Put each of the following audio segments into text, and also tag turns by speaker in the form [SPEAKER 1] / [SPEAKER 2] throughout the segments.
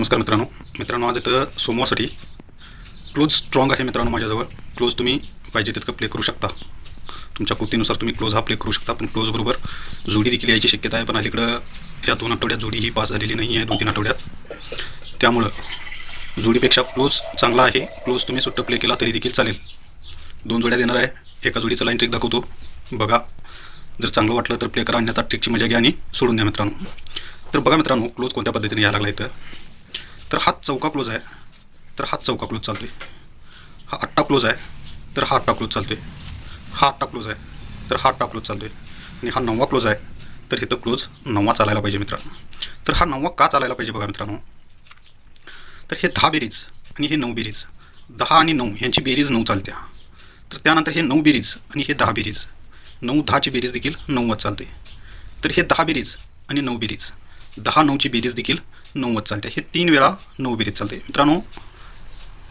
[SPEAKER 1] नमस्कार मित्रांनो. मित्रांनो आज इथं सोमवारसाठी क्लोज स्ट्रॉंग आहे मित्रांनो माझ्याजवळ. क्लोज तुम्ही पाहिजे तितकं प्ले करू शकता. तुमच्या कृतीनुसार तुम्ही क्लोज हा प्ले करू शकता. पण क्लोजबरोबर जोडी देखील यायची शक्यता आहे. पण अलीकडं या दोन आठवड्यात जोडी ही पास झालेली नाही आहे दोन तीन आठवड्यात. त्यामुळं जोडीपेक्षा क्लोज चांगला आहे. क्लोज तुम्ही सुट्टं प्ले केला तरी देखील चालेल. दोन जोड्या देणार आहे. एका जोडीचं लाईन ट्रिक दाखवतो. बघा. जर चांगलं वाटलं तर प्ले करा. अन्यथा ट्रिकची मजा घ्या आणि सोडून द्या मित्रांनो. तर बघा मित्रांनो क्लोज कोणत्या पद्धतीने यायला लागला इथं? तर हा चौका क्लोज आहे. तर हा चौका क्लोज चालतो आहे हा अट्टा क्लोज आहे. तर हा अट्टा क्लोज चालतो आहे हा अट्टा क्लोज आहे. तर हा अट्टा क्लोज चालतो आहे आणि हा नववा क्लोज आहे. तर इथं क्लोज नववा चालायला पाहिजे मित्रांनो. तर हा नववा का चालायला पाहिजे बघा मित्रांनो. तर हे दहा बेरीज आणि हे नऊ बेरीज. दहा आणि नऊ यांची बेरीज नऊ चालत्या. तर त्यानंतर हे नऊ बेरीज आणि हे दहा बेरीज. नऊ दहाची बेरीज देखील नव्वद चालते. तर हे दहा बेरीज आणि नऊ बेरीज. दहा नऊची बेरीज देखील नव्वद चालते. हे तीन वेळा नऊ बेरीज चालते. मित्रांनो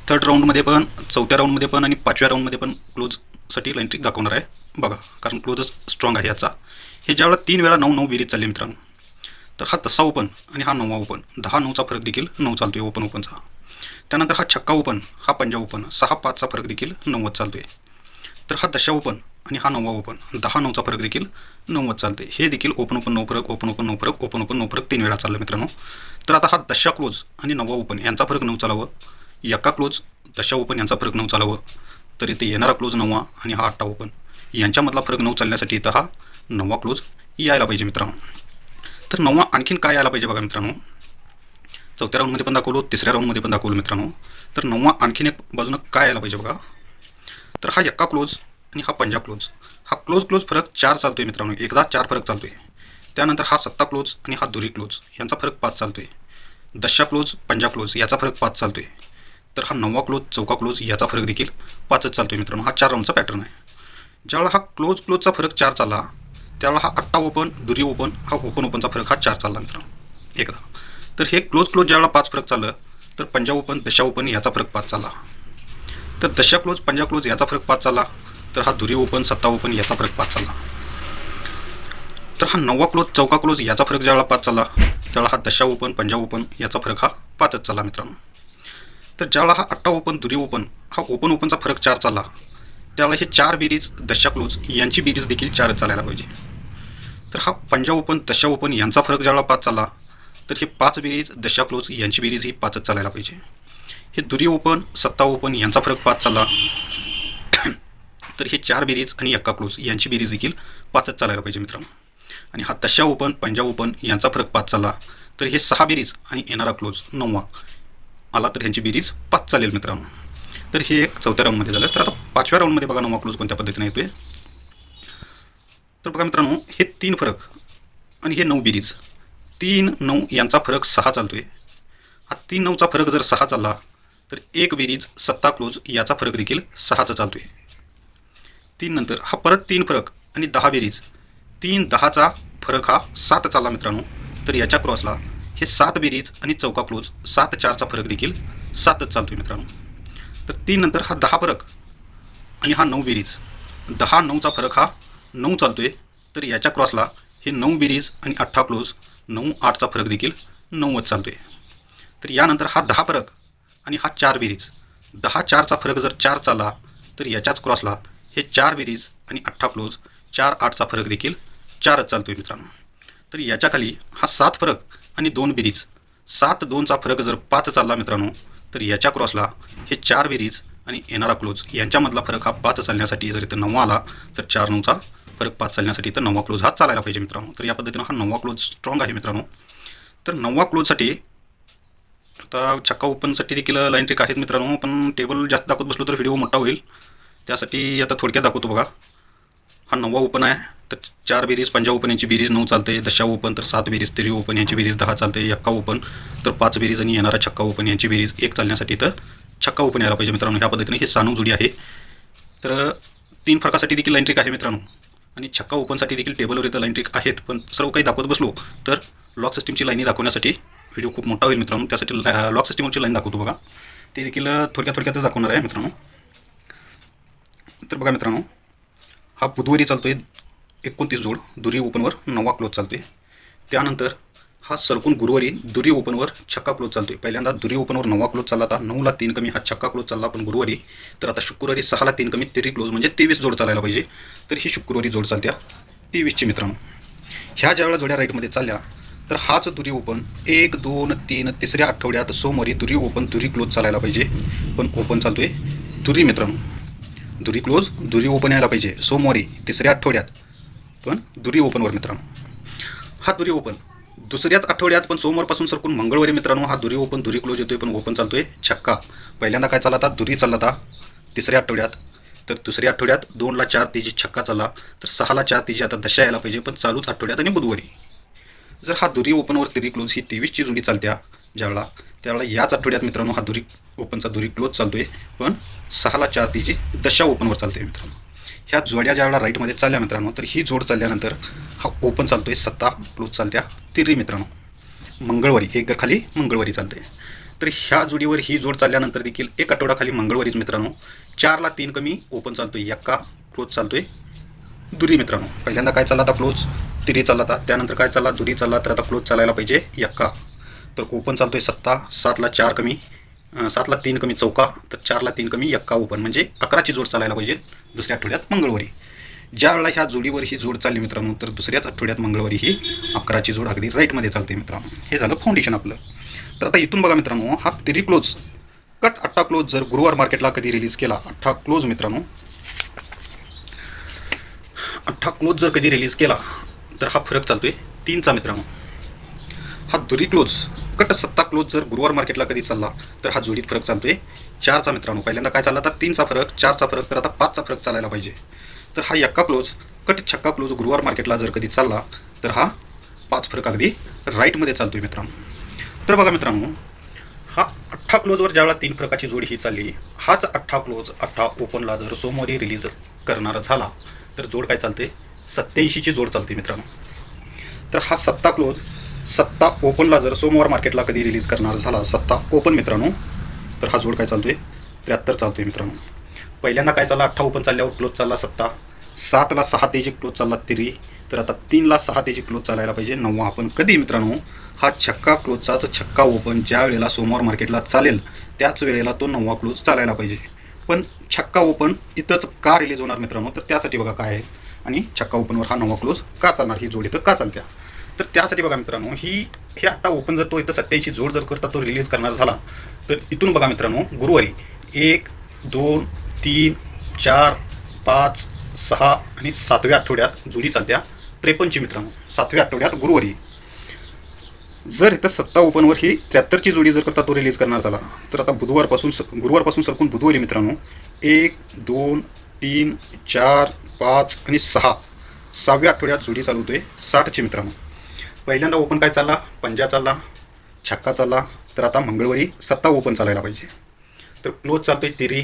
[SPEAKER 1] थर्ड राऊंडमध्ये पण चौथ्या राऊंडमध्ये पण आणि पाचव्या राऊंडमध्ये पण क्लोजसाठी लाईन ट्रिक दाखवणार आहे. बघा कारण क्लोजच स्ट्रॉंग आहे याचा. हे ज्यावेळेला तीन वेळा नऊ नऊ बेरीज चालले मित्रांनो तर हा तसा ओपन आणि हा नववा ओपन दहा नऊचा फरक देखील नऊ चालतो आहे ओपन ओपनचा त्यानंतर हा छक्का ओपन हा पंजा ओपन सहा पाचचा फरक देखील नव्वद चालतो आहे तर हा दशा ओपन आणि हा नववा ओपन दहा नऊचा फरक देखील नव्वद चालते हे देखील ओपन ओपन नऊ फरक ओपन ओपन नऊ फरक ओपन ओपन नऊ फरक तीन वेळा चाललं मित्रांनो. तर आता हा दशा क्लोज आणि नववा ओपन यांचा फरक नऊ चालावं. एका क्लोज दशा ओपन यांचा फरक नऊ चालावं. तर इथे येणारा क्लोज नववा आणि हा आठा ओपन यांच्यामधला फरक नऊ चालण्यासाठी इथं हा नववा क्लोज यायला पाहिजे मित्रांनो. तर नववा आणखीन काय यायला पाहिजे बघा मित्रांनो. चौथ्या राऊंडमध्ये पण दाखवलो तिसऱ्या राऊंडमध्ये पण दाखवलो मित्रांनो. तर नववा आणखीन एक बाजूनं काय यायला पाहिजे बघा. तर हा एक्का क्लोज आणि हा पंजाब क्लोज हा क्लोज क्लोज फरक चार चालतो आहे मित्रांनो. एकदा चार फरक चालतो आहे त्यानंतर हा सत्ता क्लोज आणि हा दुरी क्लोज यांचा फरक पाच चालतो आहे दशा क्लोज पंजाब क्लोज याचा फरक पाच चालतो आहे तर हा नववा क्लोज चौका क्लोज याचा फरक देखील पाचच चालतो आहे मित्रांनो. हा चार राऊंडचा पॅटर्न आहे. ज्यावेळेला हा क्लोज क्लोजचा फरक चार चालला त्यावेळेला हा अट्टा ओपन दुरी ओपन हा ओपन ओपनचा फरक हा चार चालला मित्रांनो. एकदा. तर हे क्लोज क्लोज ज्यावेळेला पाच फरक चाललं तर पंजा ओपन दशा ओपन याचा फरक पाच चालला. तर दशा क्लोज पंजा क्लोज याचा फरक पाच चालला तर हा दुरी ओपन सत्ता ओपन याचा फरक पाच चालला. तर हा नववा क्लोज चौका क्लोज याचा फरक ज्यावेळेला पाच चालला त्यावेळा हा दशा ओपन पंजा ओपन याचा फरक हा पाचच चालला मित्रांनो. तर ज्यावेळा हा अट्टा ओपन दुरी ओपन हा ओपन ओपनचा फरक चार चालला त्यावेळा हे चार बेरीज दशा क्लोज यांची बेरीज देखील चारच चालायला पाहिजे. तर हा पंजा ओपन दशा ओपन यांचा फरक ज्यावेळेला पाच चालला तर हे पाच बेरीज दशा क्लोज यांची बेरीज ही पाचच चालायला पाहिजे. हे दुरी ओपन सत्ता ओपन यांचा फरक पाच चालला तर हे चार बेरीज आणि एक्का क्लोज यांची बेरीज देखील पाचच चालायला पाहिजे मित्रांनो. आणि हा तशा ओपन पंजा ओपन यांचा फरक पाच चालला तर हे सहा बेरीज आणि येणारा क्लोज नववा आला तर ह्यांची बेरीज पाच चालेल मित्रांनो. तर हे एक चौथ्या राऊंडमध्ये झालं. तर आता पाचव्या राऊंडमध्ये बघा नववा क्लोज कोणत्या पद्धतीने येतोय. तर बघा मित्रांनो हे तीन फरक आणि हे नऊ बेरीज. तीन नऊ यांचा फरक सहा चालतोय. हा तीन नऊचा फरक जर सहा चालला तर एक बेरीज सत्ता क्लोज याचा फरक देखील सहाचा चालतोय. तीन नंतर हा परत तीन फरक आणि दहा बेरीज. तीन दहाचा फरक हा सात चालला मित्रांनो. तर याच्या क्रॉसला हे सात बेरीज आणि चौका क्लोज सात चारचा फरक देखील सातच चालतोय मित्रांनो. तर तीन नंतर हा दहा फरक आणि हा नऊ बेरीज. दहा नऊचा फरक हा नऊ चालतोय. तर याच्या क्रॉसला हे नऊ बेरीज आणि अठ्ठा क्लोज नऊ आठचा फरक देखील नऊच चालतोय. तर यानंतर हा दहा फरक आणि हा चार बेरीज. दहा चारचा फरक जर चार चालला तर याच्याच क्रॉसला हे चार बेरीज आणि अठ्ठा क्लोज चार आठचा फरक देखील चारच चालतोय मित्रांनो. तर याच्याखाली हा सात फरक आणि दोन बेरीज सात दोनचा फरक जर पाच चालला मित्रांनो तर याच्या क्रॉसला हे चार बेरीज आणि येणारा क्लोज यांच्यामधला फरक हा पाच चालण्यासाठी जर इथं नववा आला तर चार नऊचा फरक पाच चालण्यासाठी तर नववा क्लोज हा चालायला पाहिजे मित्रांनो. तर या पद्धतीनं हा नववा क्लोज स्ट्रॉंग आहे मित्रांनो. तर नववा क्लोजसाठी आता चक्का ओपनसाठी देखील लाईन ट्रिक आहेत मित्रांनो पण टेबल जास्त दाखवत बसलो तर व्हिडिओ मोठा होईल. त्यासाठी आता थोडक्यात दाखवतो बघा. हा नववा ओपन आहे. तर चार बेरीज पंजा ओपन यांची बेरीज नऊ चालते. दशा ओपन तर सात बेरीज तिरी ओपन यांची बेरीज दहा चालते. एक्का ओपन तर पाच बेरीज आणि येणारा छक्का ओपन यांची बेरीज एक चालण्यासाठी तर छक्का ओपन यायला पाहिजे मित्रांनो. ह्या पद्धतीने हे सानू जोडी आहे. तर तीन फरकासाठी देखील लाईन ट्रिक आहे मित्रांनो. आणि छक्का ओपनसाठी देखील टेबलवर इथं लाईन ट्रिक आहेत. पण सर्व काही दाखवत बसलो तर लॉक सिस्टीमची लाईनी दाखवण्यासाठी व्हिडिओ खूप मोठा होईल मित्रांनो. त्यासाठी लॉक सिस्टीमवरची लाईन दाखवतो बघा. ते देखील थोडक्यात थोडक्यातच दाखवणार आहे मित्रांनो. तर बघा मित्रांनो हा बुधवारी चालतो आहे एकोणतीस जोड दुरी ओपनवर नवा क्लोज चालतो आहे त्यानंतर हा सरकून गुरुवारी दुरी ओपनवर छक्का क्लोज चालतोय. पहिल्यांदा दुरी ओपनवर नवा क्लोज चालला होता नऊला तीन कमी हा छक्का क्लोज चालला पण गुरुवारी. तर आता शुक्रवारी सहाला तीन कमी तेरी क्लोज म्हणजे तेवीस जोड चालायला पाहिजे. तर ही शुक्रवारी जोड चालत्या तेवीसची मित्रांनो. ह्या ज्यावेळेला जोड्या राईटमध्ये चालल्या तर हाच दुरी ओपन एक दोन तीन तिसऱ्या आठवड्यात सोमवारी दुरी ओपन दुरी क्लोज चालायला पाहिजे. पण ओपन चालतो आहे दुरी मित्रांनो. दुरी क्लोज दुरी ओपन यायला पाहिजे. सोमवारी तिसऱ्या आठवड्यात. पण दुरी ओपनवर मित्रांनो. हा दुरी ओपन दुसऱ्याच आठवड्यात पण सोमवारपासून सरकून मंगळवारी मित्रांनो हा दुरी ओपन दुरी क्लोज येतोय पण ओपन चालतोय छक्का. पहिल्यांदा काय चालला होता? दुरी चालला होता तिसऱ्या आठवड्यात. तर दुसऱ्या आठवड्यात दोनला चार तेजी छक्का चालला. तर सहाला चार तेजी आता दशा यायला पाहिजे पण चालूच आठवड्यात आणि बुधवारी. जर हा दुरी ओपनवर तिरी क्लोज ही तेवीसची जोडी चालत्या ज्यावेळेला त्यावेळेला याच आठवड्यात मित्रांनो हा दुरी ओपनचा दुरी क्लोज चालतोय. पण सहाला चार तीची दशा ओपनवर चालते मित्रांनो. ह्या जोड्या ज्यावेळेला राईटमध्ये चालल्या मित्रांनो तर ही जोड चालल्यानंतर हा ओपन चालतोय सत्ता क्लोज चालत्या तिरी मित्रांनो. मंगळवारी एक घर खाली मंगळवारी चालते तर ह्या जोडीवर ही जोड चालल्यानंतर देखील एक आठवड्याखाली खाली मंगळवारीच मित्रांनो चारला तीन कमी ओपन चालतोय यक्का क्लोज चालतोय दुरी मित्रांनो. पहिल्यांदा काय चालला आता क्लोज तिरी चालला आता त्यानंतर काय चालला? दुरी चालला तर आता क्लोज चालायला पाहिजे यक्का तर ओपन आहे सत्ता सातला चार कमी सातला तीन कमी चौका तर चारला तीन कमी एक्का ओपन म्हणजे अकराची जोड चालायला पाहिजे दुसऱ्या आठवड्यात मंगळवारी. ज्या वेळेला ह्या जोडीवर ही जोड चालली मित्रांनो तर दुसऱ्याच आठवड्यात मंगळवारी ही अकराची जोड अगदी राईटमध्ये चालते मित्रांनो. हे झालं फाउंडेशन आपलं. तर आता इथून बघा मित्रांनो हा तिरी क्लोज कट अठ्ठा क्लोज जर गुरुवार मार्केटला कधी रिलीज केला अठ्ठा क्लोज मित्रांनो. अठ्ठा क्लोज जर कधी रिलीज केला तर हा फरक चालतो आहे तीनचा मित्रांनो. हा दुरी क्लोज कट सत्ता क्लोज जर गुरुवार मार्केटला कधी चालला तर हा जोडीत फरक चालतोय. चारचा मित्रांनो पहिल्यांदा काय चालला आता तीनचा फरक चारचा फरक तर आता पाचचा फरक चालायला पाहिजे. तर हा यक्का क्लोज कट छक्का क्लोज गुरुवार मार्केटला जर कधी चालला तर हा पाच फरक अगदी राईटमध्ये चालतोय मित्रांनो. तर बघा मित्रांनो हा अठ्ठा क्लोजवर ज्यावेळेला तीन फरकाची जोडी ही चालली हाच अठ्ठा क्लोज अठ्ठा ओपनला जर सोमवारी रिलीज करणारा झाला तर जोड काय चालते सत्याऐंशीची जोड चालते मित्रांनो. तर हा सत्ता क्लोज सत्ता ओपनला जर सोमवार मार्केटला कधी रिलीज करणार झाला सत्ता ओपन मित्रांनो तर हा जोड काय चालतोय? त्र्याहत्तर चालतोय मित्रांनो. पहिल्यांदा काय चालला? अठ्ठा ओपन चालल्यावर क्लोज चालला सत्ता. सातला सहा तेजी क्लोज चालला तिरी. तर आता तीनला सहा तेजी क्लोज चालायला पाहिजे. नववा आपण कधी मित्रांनो हा छक्का क्लोजचाच छक्का ओपन ज्या वेळेला सोमवार मार्केटला चालेल त्याच वेळेला तो नववा क्लोज चालायला पाहिजे. पण छक्का ओपन इथंच का रिलीज होणार मित्रांनो? तर त्यासाठी बघा काय आहे. आणि छक्का ओपनवर हा नवा क्लोज का चालणार? ही जोड इथं का चालत्या? तर त्यासाठी बघा मित्रांनो ही हे आत्ता ओपन जर तो इथं सत्याऐंशी जोड जर करता तो रिलीज करणार झाला तर इथून बघा मित्रांनो गुरुवारी एक दोन तीन चार पाच सहा आणि सातव्या आठवड्यात जुनी चालत्या त्रेपन्नची मित्रांनो सातव्या आठवड्यात गुरुवारी. जर इथं सत्ता ओपनवर ही त्र्याहत्तरची जोडी जर करता तो रिलीज करणार झाला तर आता बुधवारपासून स गुरुवारपासून सरकून बुधवारी मित्रांनो एक दोन तीन चार पाच आणि सहा सहाव्या आठवड्यात जोडी चालू होतोय साठची मित्रांनो. पहिल्यांदा ओपन काय चालला? पंजा चालला छक्का चालला तर आता मंगळवारी सत्ता ओपन चालायला पाहिजे. तर क्लोज चालतोय तिरी.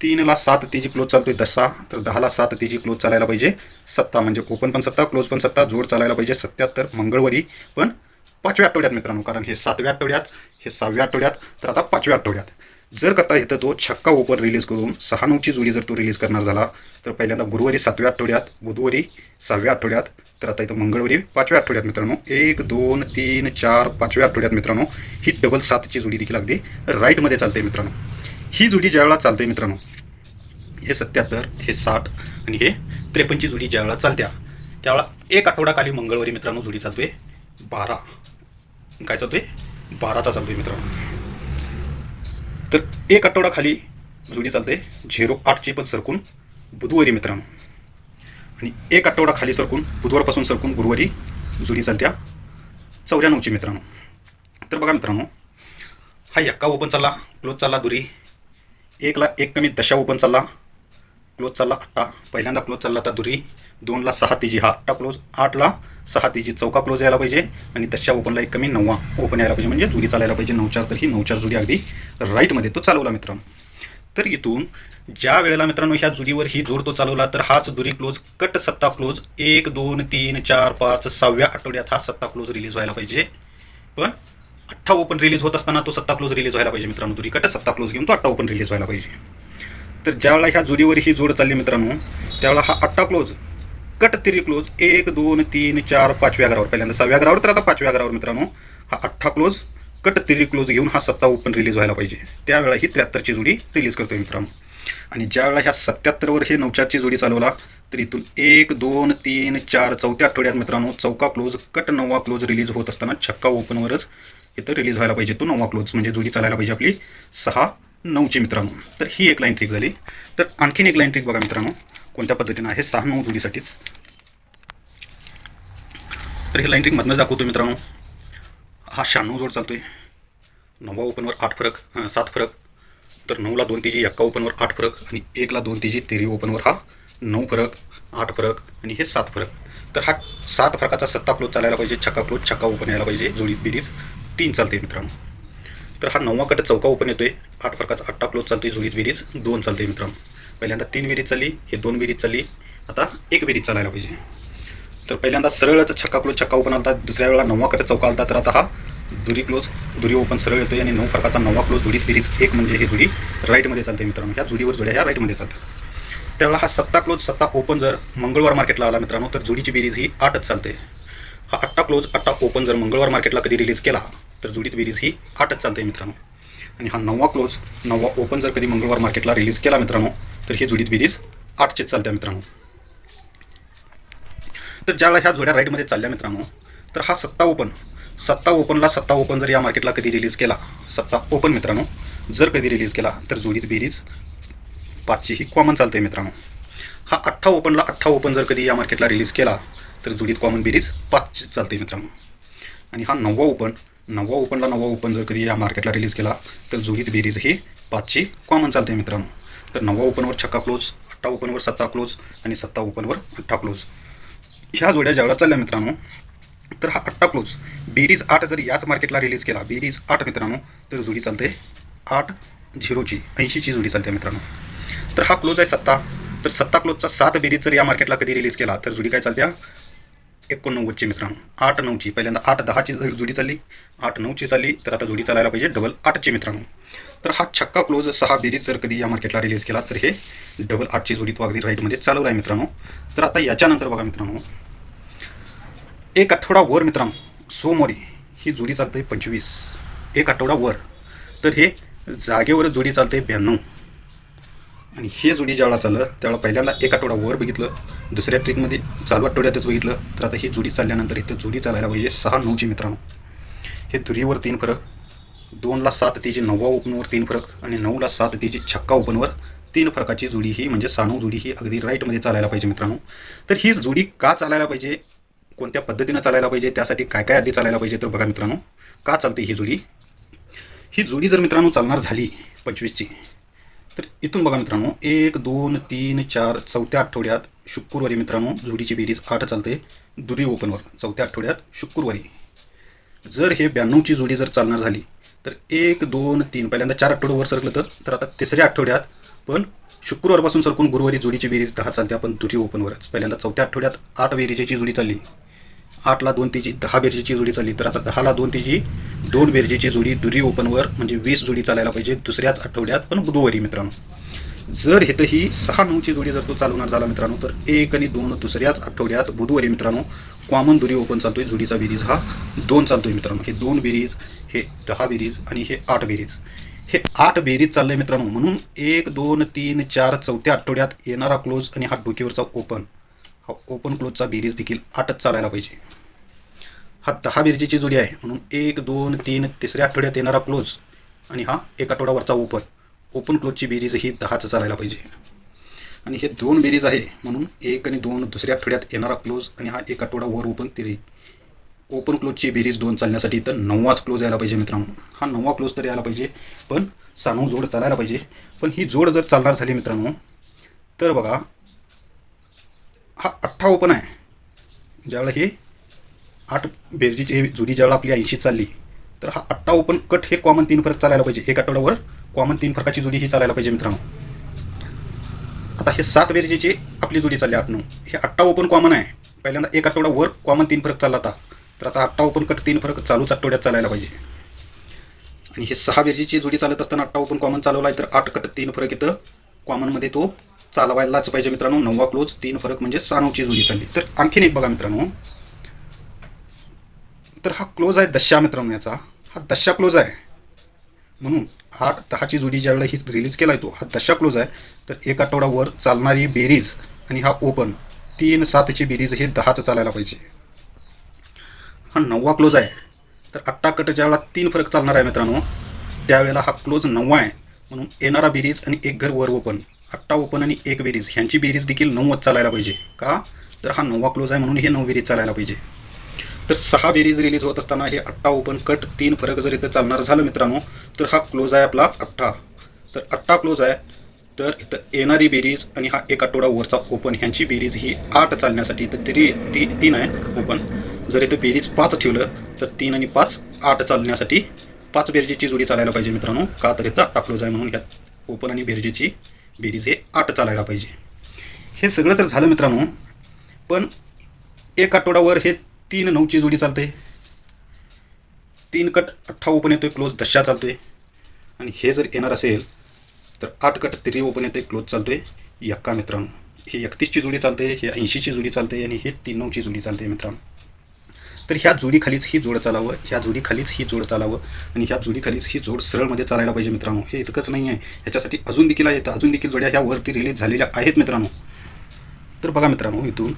[SPEAKER 1] तीनला सात तेजी क्लोज चालतोय दसा. तर दहाला सात तेजी क्लोज चालायला पाहिजे. सत्ता म्हणजे ओपन पण सत्ता क्लोज पण सत्ता जोड चालायला पाहिजे सत्याहत्तर. मंगळवारी पण पाचव्या आठवड्यात मित्रांनो कारण हे सातव्या आठवड्यात हे सहाव्या आठवड्यात तर आता पाचव्या आठवड्यात. जर करता येतं तो छक्का ओपन रिलीज करून सहा नऊची जोडी जर तो रिलीज करणार झाला तर पहिल्यांदा गुरुवारी सातव्या आठवड्यात बुधवारी सहाव्या आठवड्यात तर आता इथं मंगळवारी पाचव्या आठवड्यात मित्रांनो एक दोन तीन चार पाचव्या आठवड्यात मित्रांनो ही डबल सातची जोडी देखील अगदी राईटमध्ये चालते मित्रांनो. ही जोडी वेळा चालते मित्रांनो हे सत्याहत्तर हे साठ आणि हे त्रेपन्नची जोडी वेळा चालत्या त्यावेळा एक आठवड्याखाली मंगळवारी मित्रांनो जोडी चालतोय बारा. काय चालतोय? बाराचा चालतोय मित्रांनो. तर एक आठवडा खाली जुनी चालते. झिरो आठची पण सरकून बुधवारी मित्रांनो. आणि एक आठवडा खाली सरकून बुधवारपासून सरकून गुरुवारी जुनी चालत्या चौऱ्याण्णवची मित्रांनो. तर बघा मित्रांनो हा एक्का ओपन चालला क्लोज चालला दुरी. एकला एक कमी दशा ओपन चालला क्लोज चालला अट्टा पहिल्यांदा क्लोज चालला आता दुरी. दोनला सहा तेजी हा अट्टा क्लोज आठला सहा तेजी चौका क्लोज यायला पाहिजे. आणि दशा ओपनला एक कमी नववा ओपन यायला पाहिजे. म्हणजे जुडी चालायला पाहिजे. नऊ चार तर ही नऊ चार जुडी अगदी राईटमध्ये तो चालवला मित्रांनो. तर इथून ज्या वेळेला मित्रांनो ह्या जुडीवर ही जोड तो चालवला तर हाच दुरी क्लोज कट सत्ता क्लोज एक दोन तीन चार पाच सहाव्या आठवड्यात हा सत्ता क्लोज रिलीज व्हायला पाहिजे. पण अठ्ठा ओपन रिलीज होत असताना तो सत्ता क्लोज रिलीज व्हायला पाहिजे मित्रांनो. दुरी कट सत्ता क्लोज घेऊन तो अठ्ठा ओपन रिलीज व्हायला पाहिजे. तर ज्यावेळेला ह्या जोडीवर ही जोड चालली मित्रांनो त्यावेळेला हा अठ्ठा क्लोज कट तिरी क्लोज एक दोन तीन चार पाचव्या घरावर पहिल्यांदा सहाव्या घरावर तर आता पाचव्या घरावर मित्रांनो. हा अठ्ठा क्लोज कट तिरी क्लोज घेऊन हा सत्ता ओपन रिलीज व्हायला पाहिजे. त्यावेळा ही त्र्याहत्तरची जोडी रिलीज करतोय मित्रांनो. आणि ज्यावेळा ह्या सत्याहत्तरवर हे नवचारची जोडी चालवला तर इथून एक दोन तीन चार चौथ्या आठवड्यात मित्रांनो चौका क्लोज कट नववा क्लोज रिलीज होत असताना छक्का ओपनवरच इथं रिलीज व्हायला पाहिजे. तो नववा क्लोज म्हणजे जोडी चालायला पाहिजे आपली. सहा नऊचे मित्रांनो. तर ही एक लाईन ट्रिक झाली. तर आणखीन एक लाईन ट्रिक बघा मित्रांनो. कोणत्या पद्धतीनं आहे? सहा नऊ जोडीसाठीच. तर हे लाईन ट्रिक मधनंच दाखवतो मित्रांनो. हा शहाण्णव जोड चालतो आहे नववा ओपनवर आठ फरक सात फरक. तर नऊला दोन तिजी एक्का ओपनवर आठ फरक. आणि एकला दोन तिजी तेरी ओपनवर हा नऊ फरक आठ फरक आणि हे सात फरक. तर हा सात फरकाचा सत्ता क्लोज चालायला पाहिजे छक्का क्लोज छक्का ओपन यायला पाहिजे. जोडी बिरीज तीन चालते मित्रांनो. तर हा नववा कट चौका ओपन येतोय. आठ फरकाचा अट्टा क्लोज चालतोय. जुळीत विरीज दोन चालते मित्रांनो. पहिल्यांदा तीन विरीज चालली हे दोन विरीज चालली. आता एक विरीज चालायला पाहिजे. तर पहिल्यांदा सरळच छक्का क्लोज छक्का ओपन आलता. दुसऱ्या वेळेला नववा कट चौका आलता. तर आता हा दुरी क्लोज दुरी ओपन सरळ येतोय आणि नऊ फरकाचा नववा क्लोज जुडीत विरीज एक म्हणजे ही जुडी राईटमध्ये चालते मित्रांनो. ह्या जुडीवर जुड्या ह्या राईटमध्ये चालतात. त्यावेळेला हा सत्ता क्लोज सत्ता ओपन जर मंगळवार मार्केटला आला मित्रांनो तर जुडीची बेरीज ही आठच चालते. हा अट्टा क्लोज अट्टा ओपन जर मंगळवार मार्केटला कधी रिलीज केला तर जुडीत बेरीज ही आठच चालते मित्रांनो. आणि हा नववा क्लोज नववा ओपन जर कधी मंगळवार मार्केटला रिलीज केला मित्रांनो तर ही जुडीत बेरीज आठचीच चालते मित्रांनो. तर ज्याला ह्या जोड्या राईटमध्ये चालल्या मित्रांनो तर हा सत्ता ओपन सत्ता ओपनला सत्ता ओपन जर या मार्केटला कधी रिलीज केला सत्ता ओपन मित्रांनो जर कधी रिलीज केला तर जोडीत बेरीज पाचशे ही कॉमन चालते मित्रांनो. हा अठ्ठा ओपनला अठ्ठा ओपन जर कधी या मार्केटला रिलीज केला तर जुडीत कॉमन बेरीज पाचशे चालते मित्रांनो. आणि हा नववा ओपन नववा ओपनला नववा ओपन जर कधी या मार्केटला रिलीज केला तर जोडीत बेरीज ही पाचशे कॉमन चालते मित्रांनो. तर नववा ओपनवर छक्का क्लोज अठ्ठा ओपनवर सत्ता क्लोज आणि सत्ता ओपनवर अठ्ठा क्लोज ह्या जोड्या ज्यावेळा चालल्या मित्रांनो तर हा अठ्ठा क्लोज बेरीज आठ जर याच मार्केटला रिलीज केला बेरीज आठ मित्रांनो तर जुडी चालते आठ झिरोची ऐंशीची जुडी चालते मित्रांनो. तर हा क्लोज आहे सत्ता. तर सत्ता क्लोजचा सात बेरीज जर या मार्केटला कधी रिलीज केला तर जुडी काय चालत्या? एकोणनव्वदची मित्रांनो आठ नऊची पहिल्यांदा आठ दहाची जर जोडी चालली आठ नऊची चालली तर आता जोडी चालायला पाहिजे डबल आठची मित्रांनो. तर हा छक्का क्लोज सहा बेरीज जर कधी या मार्केटला रिलीज केला तर हे डबल आठची जोडी तो अगदी राईटमध्ये चालवला आहे मित्रांनो. तर आता याच्यानंतर बघा मित्रांनो एक आठवडा वर मित्रांनो सोमवारी ही जोडी चालते पंचवीस. एक आठवडा वर. तर हे जागेवर जोडी चालते ब्याण्णव. आणि हे जोडी ज्यावेळेला चाललं त्यावेळेला पहिल्यांदा एक आठवडा वर बघितलं दुसऱ्या ट्रिकमध्ये चालू आठवड्यातच बघितलं तर आता ही जोडी चालल्यानंतर इथं जोडी चालायला पाहिजे सहा नऊची मित्रांनो. हे दुरीवर तीन फरक दोनला सात तिची नववा ओपनवर तीन फरक आणि नऊला सात तिची छक्का ओपनवर तीन फरकाची जोडी ही म्हणजे सानऊ जोडी ही अगदी राईटमध्ये चालायला पाहिजे मित्रांनो. तर ही जोडी का चालायला पाहिजे कोणत्या पद्धतीनं चालायला पाहिजे त्यासाठी काय काय आधी चालायला पाहिजे तर बघा मित्रांनो का चालते ही जोडी? ही जोडी जर मित्रांनो चालणार झाली पंचवीसची तर इथून बघा मित्रांनो एक दोन तीन चार चौथ्या आठवड्यात शुक्रवारी मित्रांनो जोडीची बेरीज आठ चालते दुरी ओपनवर चौथ्या आठवड्यात शुक्रवारी. जर हे ब्याण्णवची जोडी जर चालणार झाली तर एक दोन तीन पहिल्यांदा चार आठवड्यावर सरकलं तर तर आता तिसऱ्या आठवड्यात पण शुक्रवारपासून सरकून गुरुवारी जोडीची बेरीज दहा चालते आपण दुरी ओपनवरच. पहिल्यांदा चौथ्या आठवड्यात आठ बेरीजेची जोडी चालली. आठला दोन तिची दहा बेरजेची जोडी चालली तर आता दहाला दोन तिची दोन बेरजेची जोडी दुरी ओपनवर म्हणजे वीस जोडी चालायला पाहिजे दुसऱ्याच आठवड्यात. पण बुधवारी मित्रांनो जर हे ही सहा नऊची जोडी जर तो चालवणार झाला मित्रांनो तर एक आणि दोन दुसऱ्याच आठवड्यात बुधवारी मित्रांनो कॉमन दुरी ओपन चालतोय जोडीचा बेरीज हा दोन चालतोय मित्रांनो. हे दोन बेरीज हे दहा बेरीज आणि हे आठ बेरीज. हे आठ बेरीज चाललंय मित्रांनो म्हणून एक दोन तीन चार चौथ्या आठवड्यात येणारा क्लोज आणि हा डोक्यावरचा ओपन. हा ओपन क्लोजचा बेरीज देखील आठच चालायला पाहिजे. हा दहा बेरजेची जोडी आहे म्हणून एक दोन तीन तिसऱ्या आठवड्यात येणारा क्लोज आणि हा एक आठवड्यावरचा ओपन ओपन क्लोजची बेरीज ही दहाच चालायला पाहिजे. आणि हे दोन बेरीज आहे म्हणून एक आणि दोन दुसऱ्या आठवड्यात येणारा क्लोज आणि हा एक आठवडा वर ओपन तिरी. ओपन क्लोजची बेरीज दोन चालण्यासाठी तर नववाच क्लोज यायला पाहिजे मित्रांनो. हा नववा क्लोज तर यायला पाहिजे पण सानू जोड चालायला पाहिजे. पण ही जोड जर चालणार झाली मित्रांनो तर बघा हा अठ्ठा ओपन आहे. ज्यावेळेला हे आठ बेरजीची हे जुनी ज्यावेळेला आपली ऐंशी चालली तर हा अठ्ठा ओपन कट हे कॉमन तीन फरक चालायला पाहिजे. एक आठवड्यावर कॉमन तीन फरकाची जुनी ही चालायला पाहिजे मित्रांनो. आता हे सात बेरजेची आपली जोडी चालली आठ नऊ. हे अट्टा ओपन कॉमन आहे. पहिल्यांदा एक आठवडा वर कॉमन तीन फरक चालला होता. तर आता अठ्ठा ओपन कट तीन फरक चालूच आठवड्यात चालायला पाहिजे. आणि हे सहा बेरजीची जुडी चालत असताना अठ्ठा ओपन कॉमन चालवला आहे तर आठ कट तीन फरक इथं कॉमनमध्ये तो चालवायलाच पाहिजे मित्रांनो. नववा क्लोज तीन फरक म्हणजे सहा नऊची जोडी चालली. तर आणखीन एक बघा मित्रांनो. तर हा क्लोज आहे दशा मित्रांनो याचा. हा दशा क्लोज आहे. म्हणून आठ दहाची जोडी ज्यावेळेला ही रिलीज केला आहे तो हा दशा क्लोज आहे. तर एक आठवडावर चालणारी बेरीज आणि हा ओपन तीन सातची बेरीज हे दहाचं चालायला पाहिजे. हा नववा क्लोज आहे. तर अट्टा कट ज्यावेळेला तीन फरक चालणार आहे मित्रांनो त्यावेळेला हा क्लोज नववा आहे. म्हणून येणारा बेरीज आणि एक घर वर ओपन अट्टा ओपन आणि एक बेरीज. ह्यांची बेरीज देखील नव्वद चालायला पाहिजे. का? तर हा नववा क्लोज आहे म्हणून हे नऊ बेरीज चालायला पाहिजे. तर सहा बेरीज रिलीज होत असताना हे अट्टा ओपन कट तीन फरक जर इथं चालणार झालं मित्रांनो तर हा क्लोज आहे आपला अठ्ठा. तर अठ्ठा क्लोज आहे. तर इथं येणारी बेरीज आणि हा एक आठवडा वरचा ओपन ह्यांची बेरीज ही आठ चालण्यासाठी तर तरी ती तीन आहे ओपन जर इथं बेरीज पाच ठेवलं तर तीन आणि पाच आठ चालण्यासाठी पाच बेरजेची जोडी चालायला पाहिजे मित्रांनो. का तर इथं अठ्ठा क्लोज आहे म्हणून ह्यात ओपन आणि बेरजेची बेरीज हे आठ चालायला पाहिजे. हे सगळं तर झालं मित्रांनो पण एक आठवड्यावर हे तीन नऊची जोडी चालते. तीन कट अठ्ठा ओपन येतोय क्लोज दशा चालतोय. आणि हे जर येणार असेल तर आठ कट तिरी ओपन येते क्लोज चालतोय. यक्का मित्रांनो हे एकतीसची जोडी चालते हे ऐंशीची जोडी चालते आणि हे तीन नऊची जोडी चालते मित्रांनो. तर ह्या जोडीखालीच ही जोड चालावं ह्या जोडीखालीच ही जोड चालावं आणि ह्या जोडीखालीच ही जोड सरळमध्ये चालायला पाहिजे मित्रांनो. हे इतकंच नाही आहे ह्याच्यासाठी अजून देखील आहेत अजून देखील जोड्या ह्या वरती रिलीज झालेल्या आहेत मित्रांनो. तर बघा मित्रांनो इथून.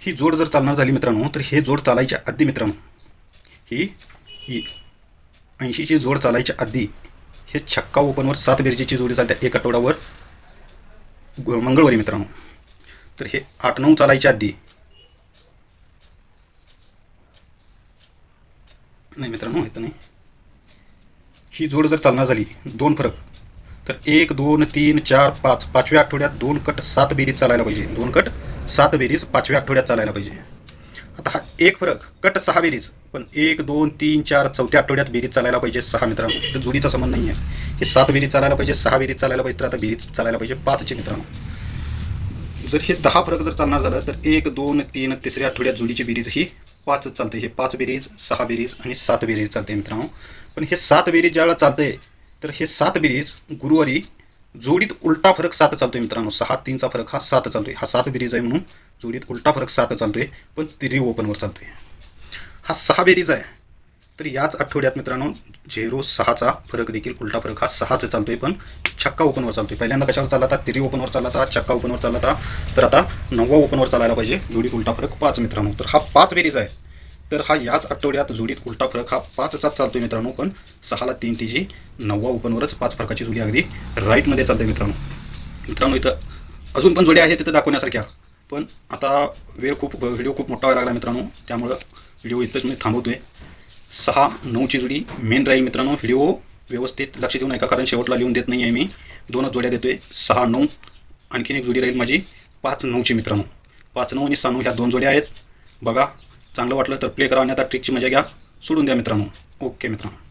[SPEAKER 1] ही जोड जर चालणार झाली मित्रांनो तर हे जोड चालायच्या आधी मित्रांनो ही ही ऐंशीची जोड चालायच्या आधी हे छक्का ओपनवर सात बेरजेची जोडी चालते एक आठवड्यावर मंगळवारी मित्रांनो. तर हे आठ नऊ चालायच्या आधी नाही मित्रांनो इथं नाही. ही जोड जर चालणार झाली दोन फरक. तर एक दोन तीन चार पाच. पाचव्या आठवड्यात दोन कट सात बेरीज चालायला पाहिजे. दोन कट सात बेरीज पाचव्या आठवड्यात चालायला पाहिजे. आता हा एक फरक कट सहा बेरीज. पण एक दोन तीन चार चौथ्या आठवड्यात बेरीज चालायला पाहिजे सहा मित्रांनो. तर जोडीचा संबंध नाही आहे हे सात बेरीज चालायला पाहिजे सहा बेरीज चालायला पाहिजे तर आता बेरीज चालायला पाहिजे पाचचे मित्रांनो. जर हे दहा फरक जर चालणार झालं तर एक दोन तीन तिसऱ्या आठवड्यात जोडीची बेरीज ही पाचच चालते हे पाच बेरीज सहा बेरीज आणि सात बेरीज चालते मित्रांनो. पण हे सात बेरीज ज्यावेळेला चालते तर हे सात बेरीज गुरुवारी जोडीत उलटा फरक सात चालतोय मित्रांनो. सहा तीनचा फरक हा सात चालतोय. हा सात बेरीज आहे म्हणून जोडीत उलटा फरक सात चालतोय पण तिरी ओपनवर चालतोय. हा सहा बेरीज आहे. तर याच आठवड्यात मित्रांनो झेरो सहाचा फरक देखील उलटा फरक हा सहाचा चालतोय पण छक्का ओपनवर चालतोय. पहिल्यांदा कशावर चालला होता? तिरी ओपनवर चालला होता छक्का ओपनवर चालला होता. तर आता नववा ओपनवर चालायला पाहिजे जोडीत उलटा फरक पाच मित्रांनो. तर हा पाच बेरीज आहे. तर हा याच आठवड्यात जोडीत उलटा फरक हा पाचचाच चालतोय मित्रांनो पण सहाला तीन तिची नववा ओपनवरच पाच फरकाची जोडी अगदी राईटमध्ये चालते मित्रांनो. मित्रांनो इथं अजून पण जोड्या आहेत तिथं दाखवण्यासारख्या पण आता वेळ खूप व्हिडिओ खूप मोठा व्हायला लागला मित्रांनो त्यामुळं व्हिडिओ इथंच मी थांबवतोय. सहा नऊची जोडी मेन राहील मित्रांनो. व्हिडिओ व्यवस्थित लक्ष देऊन ऐका कारण शेवटला लिहून देत नाही आहे मी. दोनच जोड्या देतोय. सहा नऊ आणखीन एक जोडी राहील माझी. पाच नऊची मित्रांनो. पाच नऊ आणि सहा नऊ ह्या दोन जोड्या आहेत. बघा चांगलं वाटलं तर प्ले करा आणि आता ट्रिकची मजा घ्या. सोडून द्या मित्रांनो. ओके मित्रांनो.